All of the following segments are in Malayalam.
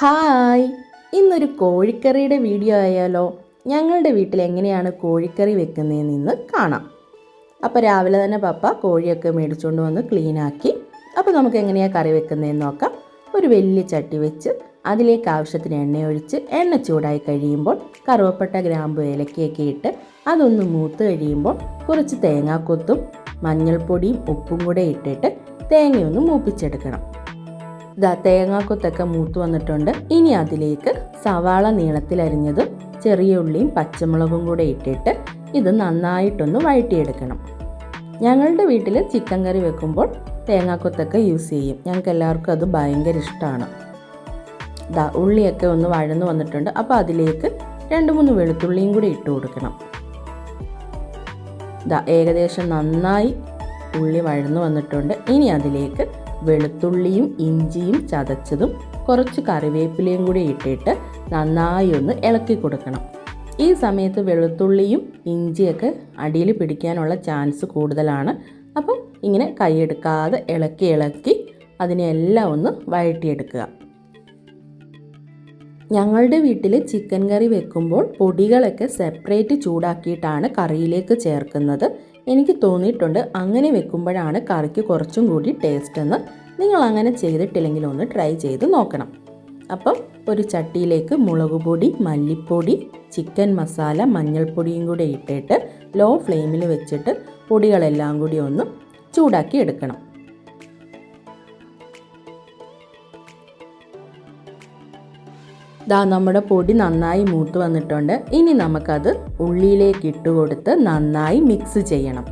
ഹായ്. ഇന്നൊരു കോഴിക്കറിയുടെ വീഡിയോ ആയാലോ? ഞങ്ങളുടെ വീട്ടിൽ എങ്ങനെയാണ് കോഴിക്കറി വെക്കുന്നതെന്ന് ഇന്ന് കാണാം. അപ്പോൾ രാവിലെ തന്നെ പപ്പ കോഴിയൊക്കെ മേടിച്ചുകൊണ്ട് വന്ന് ക്ലീനാക്കി. അപ്പോൾ നമുക്ക് എങ്ങനെയാണ് കറി വെക്കുന്നതെന്ന് നോക്കാം. ഒരു വലിയ ചട്ടി വെച്ച് അതിലേക്ക് ആവശ്യത്തിന് എണ്ണ ഒഴിച്ച് എണ്ണ ചൂടായി കഴിയുമ്പോൾ കറുവപ്പട്ട ഗ്രാമ്പ് ഏലക്കയൊക്കെ ഇട്ട് അതൊന്ന് മൂത്ത് കഴിയുമ്പോൾ കുറച്ച് തേങ്ങാക്കൊത്തും മഞ്ഞൾപ്പൊടിയും ഉപ്പും കൂടെ ഇട്ടിട്ട് തേങ്ങയൊന്ന് മൂപ്പിച്ചെടുക്കണം. തേങ്ങാക്കൊത്തൊക്കെ മൂത്ത് വന്നിട്ടുണ്ട്. ഇനി അതിലേക്ക് സവാള നീളത്തിൽ നീളത്തിലരിഞ്ഞതും ചെറിയ ഉള്ളിയും പച്ചമുളകും കൂടെ ഇട്ടിട്ട് ഇത് നന്നായിട്ടൊന്ന് വഴറ്റിയെടുക്കണം. ഞങ്ങളുടെ വീട്ടിൽ ചിക്കൻ കറി വെക്കുമ്പോൾ തേങ്ങാക്കൊത്തൊക്കെ യൂസ് ചെയ്യും. ഞങ്ങൾക്ക് എല്ലാവർക്കും അത് ഭയങ്കര ഇഷ്ടമാണ്. ദാ ഉള്ളിയൊക്കെ ഒന്ന് വഴന്നു വന്നിട്ടുണ്ട്. അപ്പോൾ അതിലേക്ക് രണ്ട് മൂന്ന് വെളുത്തുള്ളിയും കൂടി ഇട്ട് കൊടുക്കണം. ദാ ഏകദേശം നന്നായി ഉള്ളി വഴന്നു വന്നിട്ടുണ്ട്. ഇനി അതിലേക്ക് വെളുത്തുള്ളിയും ഇഞ്ചിയും ചതച്ചതും കുറച്ച് കറിവേപ്പിലയും കൂടി ഇട്ടിട്ട് നന്നായി ഒന്ന് ഇളക്കി കൊടുക്കണം. ഈ സമയത്ത് വെളുത്തുള്ളിയും ഇഞ്ചിയൊക്കെ അടിയിൽ പിടിക്കാനുള്ള ചാൻസ് കൂടുതലാണ്. അപ്പം ഇങ്ങനെ കൈയെടുക്കാതെ ഇളക്കി ഇളക്കി അതിനെല്ലാം ഒന്ന് വഴറ്റിയെടുക്കുക. ഞങ്ങളുടെ വീട്ടിൽ ചിക്കൻ കറി വെക്കുമ്പോൾ പൊടികളൊക്കെ സെപ്പറേറ്റ് ചൂടാക്കിയിട്ടാണ് കറിയിലേക്ക് ചേർക്കുന്നത്. എനിക്ക് തോന്നിയിട്ടുണ്ട്. അങ്ങനെ വെക്കുമ്പോഴാണ് കറിക്ക് കുറച്ചും കൂടി ടേസ്റ്റ് എന്ന്. നിങ്ങൾ അങ്ങനെ ചെയ്തിട്ടില്ലെങ്കിൽ ഒന്ന് ട്രൈ ചെയ്ത് നോക്കണം. അപ്പം ഒരു ചട്ടിയിലേക്ക് മുളക് പൊടി മല്ലിപ്പൊടി ചിക്കൻ മസാല മഞ്ഞൾപ്പൊടിയും കൂടി ഇട്ടിട്ട് ലോ ഫ്ലെയിമിൽ വെച്ചിട്ട് പൊടികളെല്ലാം കൂടി ഒന്ന് ചൂടാക്കി എടുക്കണം. ദാ നമ്മുടെ പൊടി നന്നായി മൂത്ത് വന്നിട്ടുണ്ട്. ഇനി നമുക്കത് ഉള്ളിയിലേക്ക് ഇട്ട് കൊടുത്ത് നന്നായി മിക്സ് ചെയ്യണം.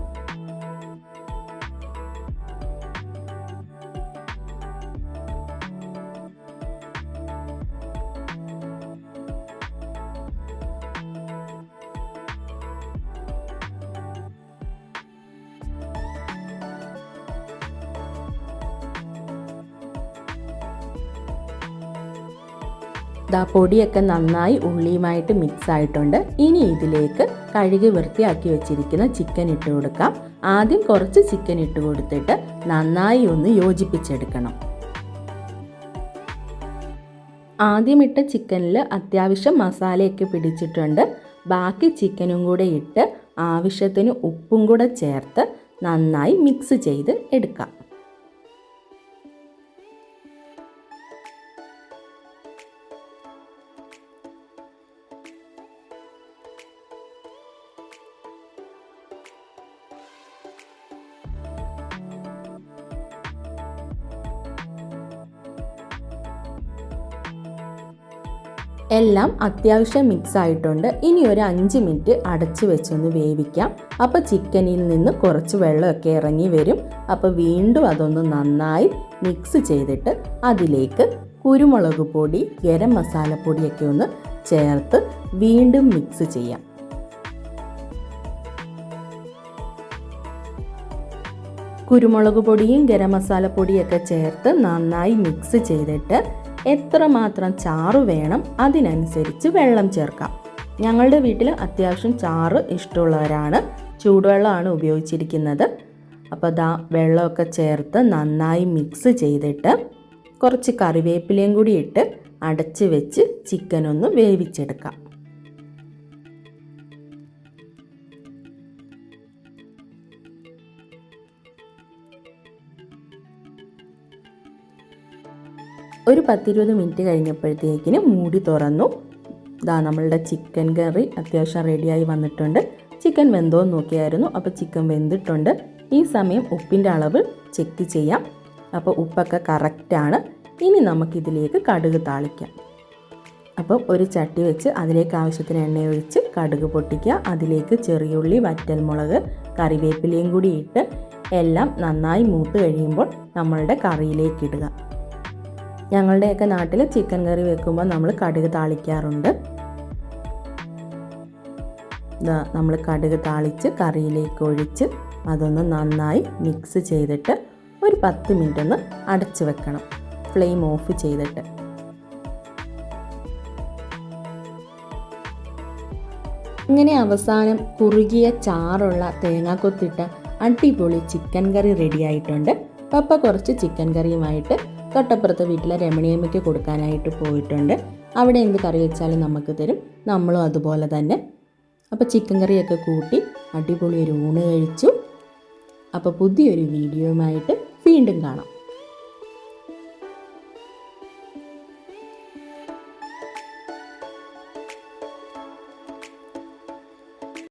ദാ പൊടിയൊക്കെ നന്നായി ഉള്ളിയുമായിട്ട് മിക്സ് ആയിട്ടുണ്ട് ഇനി ഇതിലേക്ക് കഴുകി വൃത്തിയാക്കി വെച്ചിരിക്കുന്ന ചിക്കൻ ഇട്ട് കൊടുക്കാം. ആദ്യം കുറച്ച് ചിക്കൻ ഇട്ട് കൊടുത്തിട്ട് നന്നായി ഒന്ന് യോജിപ്പിച്ചെടുക്കണം. ആദ്യം ഇട്ട ചിക്കനിൽ അത്യാവശ്യം മസാലയൊക്കെ പിടിച്ചിട്ടുണ്ട്. ബാക്കി ചിക്കനും കൂടെ ഇട്ട് ആവശ്യത്തിന് ഉപ്പും കൂടെ ചേർത്ത് നന്നായി മിക്സ് ചെയ്ത് എടുക്കാം. എല്ലാം അത്യാവശ്യം മിക്സ് ആയിട്ടുണ്ട് ഇനി ഒരു അഞ്ച് മിനിറ്റ് അടച്ച് വെച്ചൊന്ന് വേവിക്കാം. അപ്പോൾ ചിക്കനിൽ നിന്ന് കുറച്ച് വെള്ളമൊക്കെ ഇറങ്ങി വരും. അപ്പോൾ വീണ്ടും അതൊന്ന് നന്നായി മിക്സ് ചെയ്തിട്ട് അതിലേക്ക് കുരുമുളക് പൊടി ഗരം മസാലപ്പൊടിയൊക്കെ ഒന്ന് ചേർത്ത് വീണ്ടും മിക്സ് ചെയ്യാം. കുരുമുളക് പൊടിയും ഗരം മസാലപ്പൊടിയൊക്കെ ചേർത്ത് നന്നായി മിക്സ് ചെയ്തിട്ട് എത്രമാത്രം ചാറ് വേണം അതിനനുസരിച്ച് വെള്ളം ചേർക്കാം. ഞങ്ങളുടെ വീട്ടിൽ അത്യാവശ്യം ചാറ് ഇഷ്ടമുള്ളവരാണ്. ചൂടുവെള്ളമാണ് ഉപയോഗിച്ചിരിക്കുന്നത്. അപ്പോൾ ദാ വെള്ളമൊക്കെ ചേർത്ത് നന്നായി മിക്സ് ചെയ്തിട്ട് കുറച്ച് കറിവേപ്പിലയും കൂടി ഇട്ട് അടച്ച് വെച്ച് ചിക്കനൊന്ന് വേവിച്ചെടുക്കാം. ഒരു പത്തിരുപത് മിനിറ്റ് കഴിഞ്ഞപ്പോഴത്തേക്കിന് മൂടി തുറന്നു. ഇതാ നമ്മളുടെ ചിക്കൻ കറി അത്യാവശ്യം റെഡിയായി വന്നിട്ടുണ്ട്. ചിക്കൻ വെന്തോ നോക്കിയായിരുന്നു അപ്പോൾ ചിക്കൻ വെന്തിട്ടുണ്ട്. ഈ സമയം ഉപ്പിന്റെ അളവ് ചെക്ക് ചെയ്യാം. അപ്പോൾ ഉപ്പൊക്കെ കറക്റ്റാണ് ഇനി നമുക്കിതിലേക്ക് കടുക് താളിക്കാം. അപ്പം ഒരു ചട്ടി വെച്ച് അതിലേക്ക് ആവശ്യത്തിന് എണ്ണ ഒഴിച്ച് കടുക് പൊട്ടിക്കുക. അതിലേക്ക് ചെറിയുള്ളി വറ്റൽമുളക് കറിവേപ്പിലയും കൂടി ഇട്ട് എല്ലാം നന്നായി മൂത്ത് കഴിയുമ്പോൾ നമ്മളുടെ കറിയിലേക്ക് ഇടുക. ഞങ്ങളുടെയൊക്കെ നാട്ടിൽ ചിക്കൻ കറി വെക്കുമ്പോൾ നമ്മൾ കടുക് താളിക്കാറുണ്ട്. നമ്മൾ കടുക് താളിച്ച് കറിയിലേക്ക് ഒഴിച്ച് അതൊന്ന് നന്നായി മിക്സ് ചെയ്തിട്ട് ഒരു പത്ത് മിനിറ്റ് ഒന്ന് അടച്ചു വെക്കണം. ഫ്ലെയിം ഓഫ് ചെയ്തിട്ട്. ഇങ്ങനെ അവസാനം കുറുകിയ ചാറുള്ള തേങ്ങാക്കൊത്തിട്ട അടിപൊളി ചിക്കൻ കറി റെഡിയായിട്ടുണ്ട് പപ്പ കുറച്ച് ചിക്കൻ കറിയുമായിട്ട് തൊട്ടപ്പുറത്തെ വീട്ടിലെ രമണിയമ്മയ്ക്ക് കൊടുക്കാനായിട്ട് പോയിട്ടുണ്ട്. അവിടെ എന്ത് കറി വെച്ചാലും നമുക്ക് തരും. നമ്മളും അതുപോലെ തന്നെ. അപ്പോൾ ചിക്കൻ കറിയൊക്കെ കൂട്ടി അടിപൊളി ഒരു ഊണ് കഴിച്ചു. അപ്പോൾ പുതിയൊരു വീഡിയോയുമായിട്ട് വീണ്ടും കാണാം.